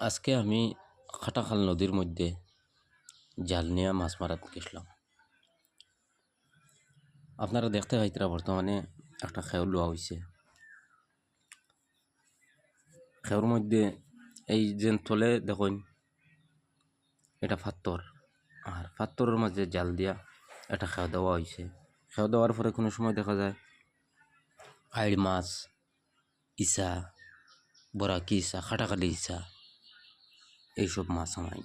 আজকে আমি খাটাখাল নদীর মধ্যে জাল নিয়ে মাছ মারাত গেছিলাম। আপনারা দেখতে পাইতরা বর্তমানে একটা খেও লোয়া হয়েছে খেওর মধ্যে এই যে তলে দেখুন, এটা ফাত্তর। আর ফাত্তরের মাঝে জাল দিয়া এটা খেও দেওয়া হয়েছে খেও দেওয়ার পরে কোনো সময় দেখা যায় আইড় মাছ ইসা বরাকি ইসা খাটাখালি ইসা এইসব মাছ আমায়।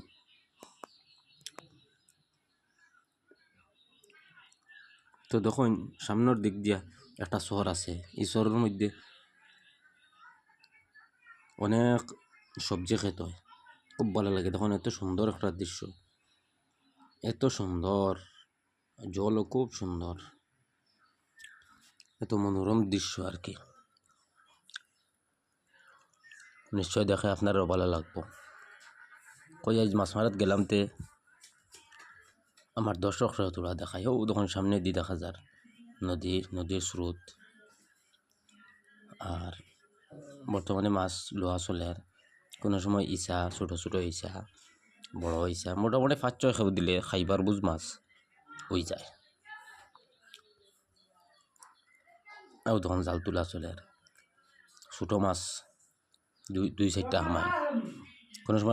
তো দেখুন, সামনের দিক দিয়া একটা শহর আছে। এই শহরের মধ্যে অনেক সবজি খেত হয়। খুব ভালো লাগে। দেখুন, এত সুন্দর একটা দৃশ্য। এত সুন্দর। জলও খুব সুন্দর। এত মনোরম দৃশ্য আর কি। নিশ্চয় দেখে আপনারও ভালো লাগবো। কই আজ মাছ মারাত গেলাম তে, আমার দর্শকরা তোরা দেখায়, ও তখন সামনে দিয়ে দেখা যার নদী নদীর স্রোত। আর বর্তমানে মাছ লোহা চলে আর কোনো সময় ইসা ছোটো ছোটো ইসা বড় ইসা মোটামুটি পাঁচ, ছয় খেয়ে দিলে খাইবার বুঝ মাছ হয়ে যায়। আর তখন জাল তোলা চলে আর ছোটো মাছ দুই দুই চারটা আমায় কোনো সময়